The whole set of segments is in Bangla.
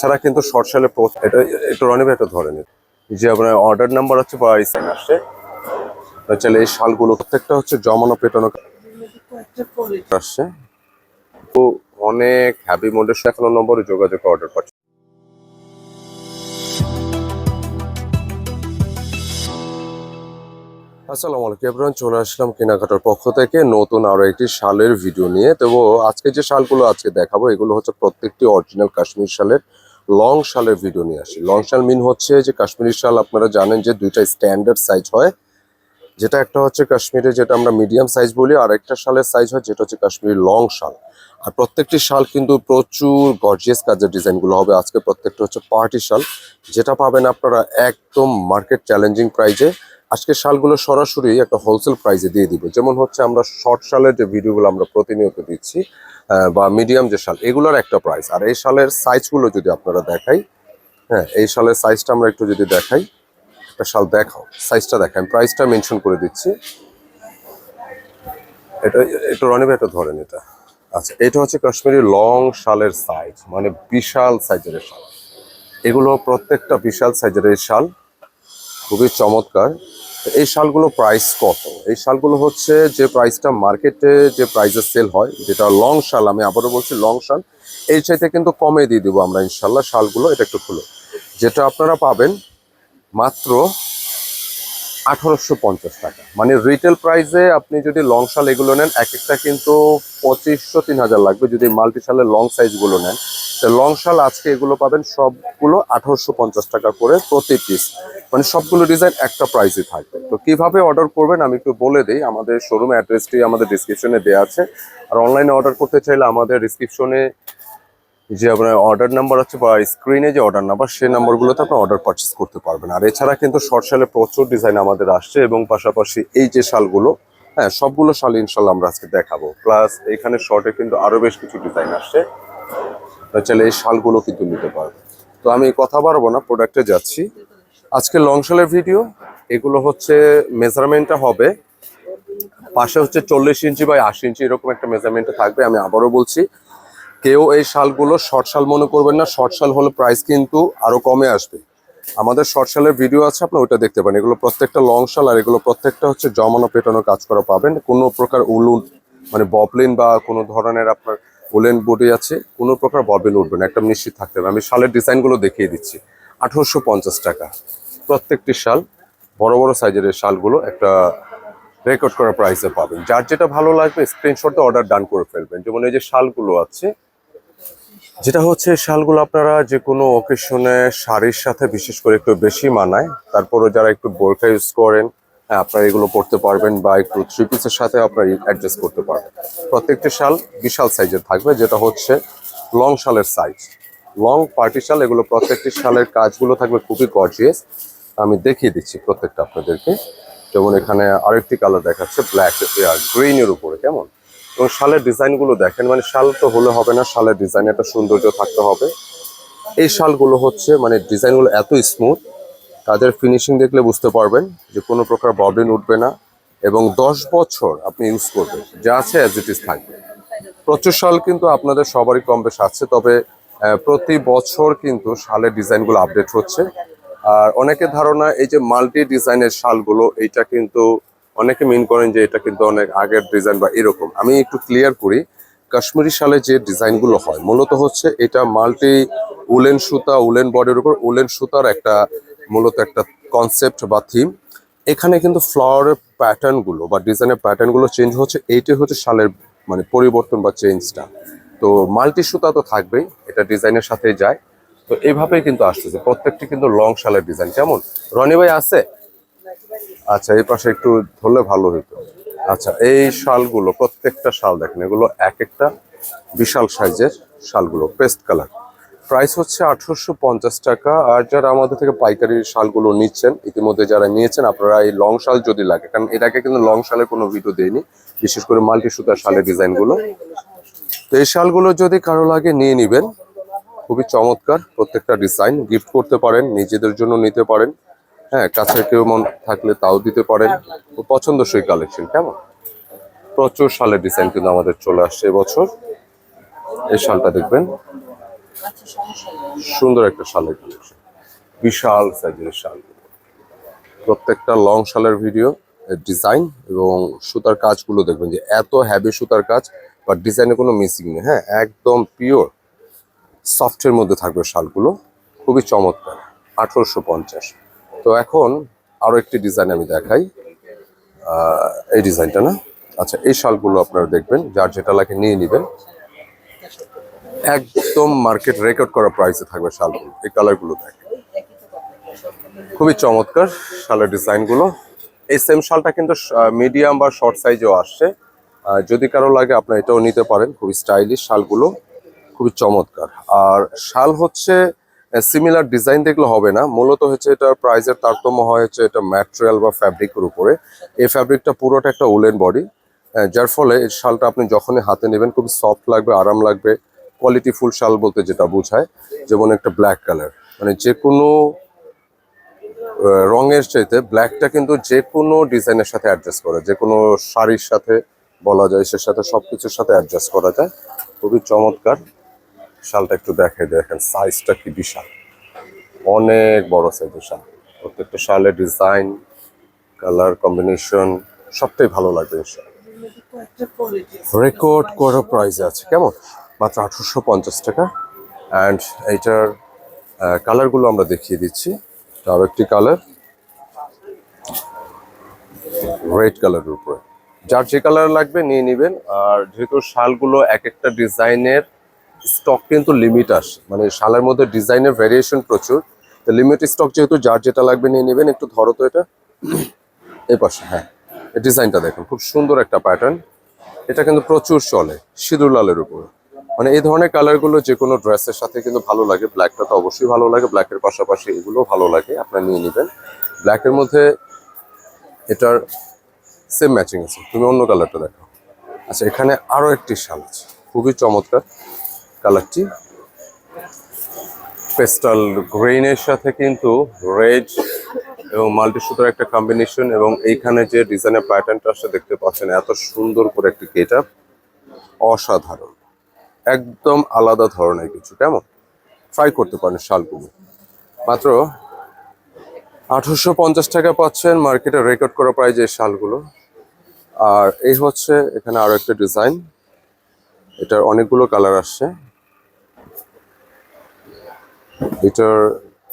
ছাড়া কিন্তু শর্ট সেলে এটা একটু রনিবে এটা ধরে নিন। যে আপনার অর্ডার নাম্বার হচ্ছে আসছে চলে এই শালগুলো প্রত্যেকটা হচ্ছে জমানো পেটানো আসছে তো অনেক হ্যাপি মোডের এখনও নম্বরে যোগাযোগ অর্ডার পাচ্ছে আসসালামু আলাইকুম এভরিওয়ান চলে আসলাম কেনাকাটার পক্ষ থেকে নতুন আরও একটি শালের ভিডিও নিয়ে। তো আজকে যে শালগুলো আজকে দেখাবো, এগুলো হচ্ছে প্রত্যেকটি অরিজিনাল কাশ্মীর শালের লং শালের ভিডিও নিয়ে আসি। লং শাল মিন হচ্ছে যে কাশ্মীরি শাল আপনারা জানেন যে দুইটা স্ট্যান্ডার্ড সাইজ হয়। যেটা একটা হচ্ছে কাশ্মীরে যেটা আমরা মিডিয়াম সাইজ বলি, আর একটা শালের সাইজ হয় যেটা হচ্ছে কাশ্মীরি লং শাল আর প্রত্যেকটি শাল কিন্তু প্রচুর গর্জিয়াস কাজের ডিজাইনগুলো হবে। আজকে প্রত্যেকটা হচ্ছে পার্টি শাল যেটা পাবেন আপনারা একদম মার্কেট চ্যালেঞ্জিং প্রাইজে আজকে শালগুলো সরাসরি একটা হোলসেল প্রাইসে দিয়ে দিব। যেমন হচ্ছে আমরা শর্ট শালের যে ভিডিওগুলো আমরা প্রতিনিয়ত দিচ্ছি বা মিডিয়াম যে শাল, এগুলোর একটা প্রাইস আর এই শালের সাইজগুলো যদি আপনারা দেখাই হ্যাঁ এই শালের সাইজটা আমরা একটু যদি দেখাই, একটা শাল দেখাও সাইজটা দেখাই। প্রাইসটা মেনশন করে দিচ্ছি। এটা, একটু রনিবে এটা ধরেন এটা। আচ্ছা এটা হচ্ছে কাশ্মীরি লং শালের সাইজ মানে বিশাল সাইজের শাল। এগুলো প্রত্যেকটা বিশাল সাইজের শাল খুবই চমৎকার। এই শালগুলো প্রাইস কত? এই শালগুলো হচ্ছে যে প্রাইসটা মার্কেটে যে প্রাইসে সেল হয়, যেটা লং শাল, আমি আবারও বলছি লং শাল এই চাইতে কিন্তু কমে দিয়ে দিব আমরা ইনশাল্লাহ শালগুলো, এটা একটু খুলো। যেটা আপনারা পাবেন মাত্র আঠারোশো পঞ্চাশ টাকা। মানে রিটেল প্রাইসে আপনি যদি লং শাল এগুলো নেন, এক একটা কিন্তু পঁচিশশো, তিন হাজার লাগবে। যদি মাল্টি শালের লং সাইজগুলো নেন লং শাল আজকে এগুলো পাবেন সবগুলো আঠারোশো পঞ্চাশ টাকা করে প্রতি পিস মানে সবগুলো ডিজাইন একটা প্রাইসে থাকবে। তো কীভাবে অর্ডার করবেন আমি একটু বলে দিই। আমাদের শোরুম অ্যাড্রেসটি আমাদের ডিসক্রিপশনে দেওয়া আছে। আর অনলাইনে অর্ডার করতে চাইলে আমাদের ডিসক্রিপশনে যে আপনার অর্ডার নাম্বার আছে বা স্ক্রিনে যে অর্ডার নাম্বার সেই নাম্বারগুলোতে আপনি অর্ডার পারচেস করতে পারবেন। আর এছাড়া কিন্তু শর্ট শালে প্রচুর ডিজাইন আমাদের আসছে এবং পাশাপাশি এই যে শালগুলো হ্যাঁ সবগুলো শাল ইনশাল্লাহ আমরা আজকে দেখাবো। প্লাস এখানে শর্টে কিন্তু আরও বেশ কিছু ডিজাইন আসছে। চাইলে এই শালগুলো কিন্তু নিতে পারবেন তো আমি কথা বাড়বো না প্রোডাক্টে যাচ্ছি। আজকে লং শালের ভিডিও এগুলো হচ্ছে মেজারমেন্টটা হবে। পাশে হচ্ছে চল্লিশ ইঞ্চি বা আশি ইঞ্চি এরকম একটা মেজারমেন্টে থাকবে, আমি আবারও বলছি। কেউ এই শালগুলো শর্ট শাল মনে করবেন না শর্ট শাল হলে প্রাইস কিন্তু আরও কমে আসবে। আমাদের শর্ট শালের ভিডিও আছে আপনি ওইটা দেখতে পারেন। এগুলো প্রত্যেকটা লং শাল আর এগুলো প্রত্যেকটা হচ্ছে জমানো পেটানো কাজ করা পাবেন। কোনো প্রকার উলুন মানে ববলিন বা কোনো ধরনের আপনার উলেন বডি আছে কোনো প্রকার ববলিন উঠবে না একদম নিশ্চিত থাকতে হবে। আমি শালের ডিজাইনগুলো দেখিয়ে দিচ্ছি। আঠারোশো টাকা। প্রত্যেকটি শাল, বড় বড় সাইজের শালগুলো একটা রেকর্ড করা প্রাইসে পাবেন। যার যেটা ভালো লাগবে স্ক্রিনশট অর্ডার ডান করে ফেলবেন। যেমন এই যে শালগুলো আছে, যেটা হচ্ছে শালগুলো আপনারা যে কোনো অকেশনে শাড়ির সাথে বিশেষ করে একটু বেশি মানায়। তারপরে যারা একটু বোরখা ইউজ করেন আপনারা এগুলো পড়তে পারবেন বা একটু থ্রি পিসের সাথে আপনারা অ্যাডজাস্ট করতে পারবেন। প্রত্যেকটি শাল বিশাল সাইজের থাকবে, যেটা হচ্ছে লং শালের সাইজ লং পার্টি শাল, এগুলো প্রত্যেকটি শালের কাজগুলো থাকবে খুবই গর্জিয়াস আমি দেখিয়ে দিচ্ছি প্রত্যেকটা আপনাদেরকে। যেমন এখানে আরেকটি কালার দেখাচ্ছে ব্ল্যাক আর গ্রিনের উপরে, কেমন? এবং শালের ডিজাইনগুলো দেখেন মানে শাল তো হলে হবে না, শালের ডিজাইন একটা সৌন্দর্য থাকতে হবে। এই শালগুলো হচ্ছে মানে ডিজাইনগুলো এত স্মুথ তাদের ফিনিশিং দেখলে বুঝতে পারবেন যে কোনো প্রকার ববলিন উঠবে না এবং দশ বছর আপনি ইউজ করবেন। যা আছে অ্যাজ ইট ইজ থাকবে। প্রচুর শাল কিন্তু আপনাদের সবারই কম বেশ আছে, তবে প্রতি বছর কিন্তু শালের ডিজাইনগুলো আপডেট হচ্ছে। আর অনেকের ধারণা এই যে মাল্টি ডিজাইনের শালগুলো, এইটা কিন্তু অনেকে মিন করেন যে এটা কিন্তু অনেক আগের ডিজাইন বা এরকম। আমি একটু ক্লিয়ার করি, কাশ্মীরি শালে যে ডিজাইনগুলো হয়, মূলত হচ্ছে এটা মাল্টি উলেন সুতা, উলেন বডির উপর উলেন সুতার একটা মূলত একটা কনসেপ্ট বা থিম এখানে কিন্তু ফ্লাওয়ারের প্যাটার্নগুলো বা ডিজাইনের প্যাটার্নগুলো চেঞ্জ হচ্ছে, এইটাই হচ্ছে শালের মানে পরিবর্তন বা চেঞ্জটা তো মাল্টি সুতা তো থাকবেই, এটা ডিজাইনের সাথেই যায়। তো এইভাবেই কিন্তু আসতেছে, প্রত্যেকটি কিন্তু লং শালের ডিজাইন কেমন? রনি ভাই আছে? আচ্ছা এই পাশে একটু ধরলে ভালো হতো আচ্ছা এই শালগুলো, প্রত্যেকটা শাল দেখেন, এগুলো এক একটা বিশাল সাইজের শালগুলো পেস্ট কালার প্রাইস হচ্ছে আঠারোশো পঞ্চাশ টাকা। আর যারা আমাদের থেকে পাইকারি শালগুলো নিচ্ছেন, ইতিমধ্যে যারা নিয়েছেন, আপনারা এই লং শাল যদি লাগে, কারণ এর আগে কিন্তু লং শালের কোনো ভিডিও দেয়নি বিশেষ করে মাল্টি সুতার শালের ডিজাইনগুলো। তো এই শালগুলো যদি কারও লাগে, নিয়ে নিবেন। খুবই চমৎকার, প্রত্যেকটা ডিজাইন গিফট করতে পারেন, নিজেদের জন্য নিতে পারেন। হ্যাঁ কাছে কেউ মন থাকলে তাও দিতে পারেন। পছন্দসই কালেকশন কেমন? প্রচুর শালের ডিজাইন কিন্তু আমাদের চলে আসছে এবছর। এই শালটা দেখবেন। সুন্দর একটা শালের কালেকশন বিশাল সাইজের শাল। প্রত্যেকটা লং শালের ভিডিও ডিজাইন এবং সুতার কাজগুলো দেখবেন যে এত হ্যাভি সুতার কাজ বা ডিজাইনে কোনো মিসিং নেই। হ্যাঁ একদম পিওর সফটের মধ্যে থাকবে শালগুলো। খুবই চমৎকার, আঠারোশো পঞ্চাশ। তো এখন আরও একটি ডিজাইন আমি দেখাই। এই ডিজাইনটা না? আচ্ছা এই শালগুলো আপনারা দেখবেন, যার যেটা লাগে নিয়ে নেবেন। একদম মার্কেট রেকর্ড করা প্রাইসে থাকবে শালগুলো এই কালারগুলো দেখেন খুবই চমৎকার শালের ডিজাইনগুলো এই সেম শালটা কিন্তু মিডিয়াম বা শর্ট সাইজেও আসছে। যদি কারও লাগে, আপনার এটাও নিতে পারেন। খুবই স্টাইলিশ শালগুলো খুবই চমৎকার। আর শাল হচ্ছে সিমিলার ডিজাইন দেখলে হবে না। মূলত হচ্ছে এটা প্রাইসের তারতম্য হয় হচ্ছে এটা ম্যাটেরিয়াল বা ফ্যাব্রিকের উপরে। এই ফ্যাব্রিকটা পুরোটা একটা উলেন বডি যার ফলে এই শালটা আপনি যখনই হাতে নেবেন, খুবই সফট লাগবে, আরাম লাগবে। কোয়ালিটি ফুল শাল বলতে যেটা বোঝায় যেমন একটা ব্ল্যাক কালার মানে যে কোনো রঙের চাইতে ব্ল্যাকটা কিন্তু যে কোনো ডিজাইনের সাথে অ্যাডজাস্ট করা যে কোনো শাড়ির সাথে বলা যায়, সে সাথে সব কিছুর সাথে অ্যাডজাস্ট করা যায়। খুবই চমৎকার। শালটা একটু দেখে দেখেন সাইজটা কি বিশাল। অনেক বড় সাইজের শাল। প্রত্যেকটা শালের ডিজাইন কালার কম্বিনেশন সবটাই ভালো লাগবে রেকর্ড করা প্রাইসে আছে। কেমন? মাত্র আঠারোশো পঞ্চাশ টাকা। অ্যান্ড এইটার কালারগুলো আমরা দেখিয়ে দিচ্ছি। তার একটি কালার রেড কালারের উপরে। যার যে কালার লাগবে নিয়ে নেবেন। আর যেহেতু শালগুলো এক একটা ডিজাইনের স্টক কিন্তু লিমিট আসে। মানে শালের মধ্যে ডিজাইনের ভেরিয়েশন প্রচুর। তো লিমিট স্টক যেহেতু যার যেটা লাগবে নিয়ে নেবেন। একটু ধরো তো এটা। এই পাশে হ্যাঁ। এই ডিজাইনটা দেখুন। খুব সুন্দর একটা প্যাটার্ন এটা কিন্তু প্রচুর চলে। সিঁদুর লালের উপরে। মানে এই ধরনের কালারগুলো যে কোনো ড্রেসের সাথে কিন্তু ভালো লাগে। ব্ল্যাকটা তো অবশ্যই ভালো লাগে ব্ল্যাকের পাশাপাশি এগুলো ভালো লাগে, আপনারা নিয়ে নেবেন। ব্ল্যাকের মধ্যে এটার সেম ম্যাচিং আছে। তুমি অন্য কালারটা দেখো আচ্ছা এখানে আরও একটি শাল আছে। খুবই চমৎকার কালারটি পেস্টাল গ্রেইনের সাথে কিন্তু রেড এবং মাল্টি সুতার একটা কম্বিনেশন এবং এইখানে যে ডিজাইনের প্যাটার্নটা আসলে দেখতে পাচ্ছেন, এত সুন্দর করে একটি গেট অসাধারণ। একদম আলাদা ধরনের কিছু, কেমন? ট্রাই করতে পারেন শালগুলো। মাত্র আঠারোশো পঞ্চাশ টাকা পাচ্ছেন মার্কেটে রেকর্ড করা প্রাইজ যে শালগুলো। আর এই হচ্ছে এখানে আরও একটা ডিজাইন এটার অনেকগুলো কালার আসছে। এটার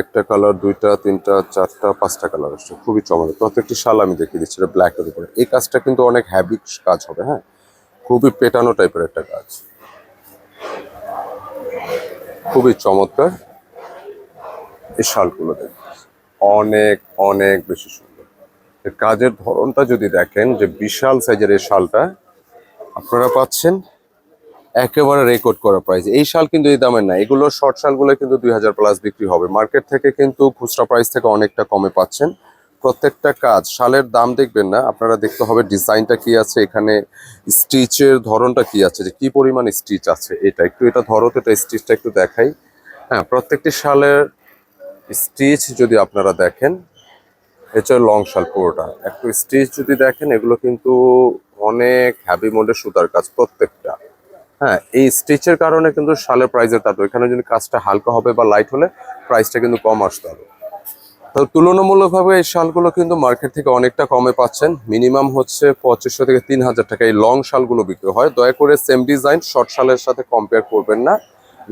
একটা কালার দুইটা, তিনটা, চারটা, পাঁচটা কালার আসছে। খুবই চমৎকার। প্রত্যেকটি শাল আমি দেখিয়ে দিচ্ছি, এটা ব্ল্যাকের উপরে। এই কাজটা কিন্তু অনেক হ্যাভি কাজ হবে হ্যাঁ? খুবই পেটানো টাইপের একটা কাজ। খুবই চমৎকার। এই শালগুলো দেখুন। অনেক অনেক বেশি সুন্দর। কাজের ধরনটা যদি দেখেন যে বিশাল সাইজের এই শালটা, আপনারা পাচ্ছেন একেবারে রেকর্ড করা প্রাইস এই শাল কিন্তু এই দামের না। এগুলো শর্ট শালগুলো কিন্তু দুই হাজার প্লাস বিক্রি হবে। মার্কেট থেকে কিন্তু খুচরা প্রাইস থেকে অনেকটা কমে পাচ্ছেন। প্রত্যেকটা কাজ, শালের দাম দেখবেন না, আপনারা দেখতে হবে ডিজাইনটা কি আছে, এখানে স্টিচের ধরনটা কি আছে, যে কি পরিমাণ স্টিচ আছে এটা। একটু এটা ধরো তো, এটা স্টিচটা একটু দেখাই। হ্যাঁ প্রত্যেকটি শালের স্টিচ যদি আপনারা দেখেন, এটা লং শাল পুরোটা। একটু স্টিচ যদি দেখেন, এগুলো কিন্তু অনেক হ্যাভি মোডের সুতার কাজ প্রত্যেকটা। হ্যাঁ এই স্টিচের কারণে কিন্তু শালের প্রাইসের তার এখানে যদি কাজটা হালকা হবে বা লাইট হলে প্রাইসটা কিন্তু কম আসতে হবে। তো তুলনামূলকভাবে এই শালগুলো কিন্তু মার্কেট থেকে অনেকটা কমে পাচ্ছেন। মিনিমাম হচ্ছে পঁচিশশো থেকে তিন হাজার টাকা। এই লং শালগুলো বিক্রি হয়। দয়া করে সেম ডিজাইন শর্ট শালের সাথে কম্পেয়ার করবেন না।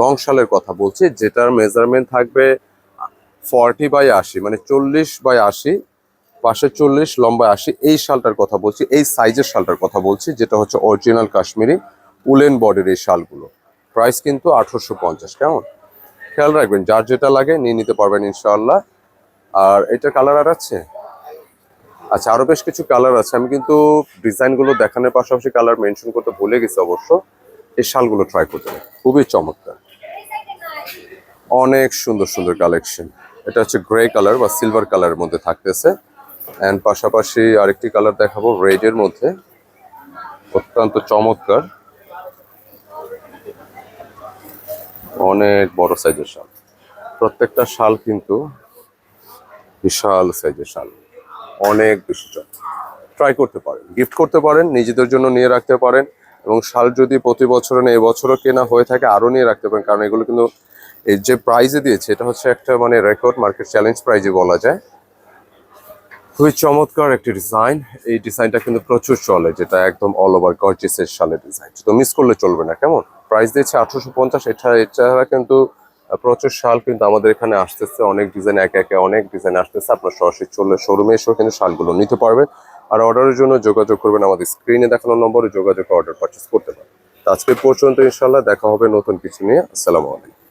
লং শালের কথা বলছি, যেটার মেজারমেন্ট থাকবে ফর্টি বাই আশি মানে চল্লিশ বাই আশি, পাশে চল্লিশ লম্বা আশি, এই শালটার কথা বলছি, এই সাইজের শালটার কথা বলছি, যেটা হচ্ছে অরিজিনাল কাশ্মীরি উলেন বডির এই শালগুলো। প্রাইস কিন্তু আঠারোশো পঞ্চাশ, কেমন? খেয়াল রাখবেন, যার যেটা লাগে নিয়ে নিতে পারবেন ইনশাআল্লাহ। আর এটা কালার আর আছে? আচ্ছা আরও বেশ কিছু কালার আছে। আমি কিন্তু ডিজাইনগুলো দেখানোর পাশাপাশি কালার মেনশন করতে ভুলে গেছি অবশ্য। এই শালগুলো ট্রাই করতে। খুবই চমৎকার। অনেক সুন্দর সুন্দর কালেকশন এটা হচ্ছে গ্রে কালার বা সিলভার কালারের মধ্যে থাকতেছে। অ্যান্ড পাশাপাশি আরেকটি কালার দেখাবো রেড এর মধ্যে। অত্যন্ত চমৎকার। অনেক বড় সাইজের শাল। প্রত্যেকটা শাল কিন্তু বিশাল সাইজের শাল। অনেক বেশি চল ট্রাই করতে পারেন। গিফট করতে পারেন, নিজেদের জন্য নিয়ে রাখতে পারেন এবং শাল যদি প্রতি বছর না এবছরও কেনা হয়ে থাকে, আরও নিয়ে রাখতে পারেন। কারণ এগুলো কিন্তু এই যে প্রাইজে দিয়েছে, এটা হচ্ছে একটা মানে রেকর্ড মার্কেট চ্যালেঞ্জ প্রাইজে বলা যায়। খুবই চমৎকার একটি ডিজাইন এই ডিজাইনটা কিন্তু প্রচুর চলে, যেটা একদম অল ওভার গর্জিসের শালের ডিজাইন তো মিস করলে চলবে না। কেমন? প্রাইস দিয়েছে আঠারোশো পঞ্চাশ, এটা এছাড়া কিন্তু প্রচুর শাল কিন্তু আমাদের এখানে আসতেছে। অনেক ডিজাইন একে একে অনেক ডিজাইন আসতেছে। আপনার সরাসরি চললে শোরুমে এসেও কিন্তু শালগুলো নিতে পারবেন। আর অর্ডারের জন্য যোগাযোগ করবেন আমাদের স্ক্রিনে দেখানো নম্বরে যোগাযোগ অর্ডার পারচেস করতে পারেন। আজকে পর্যন্ত ইনশাল্লাহ দেখা হবে নতুন কিছু নিয়ে। আসসালামু আলাইকুম।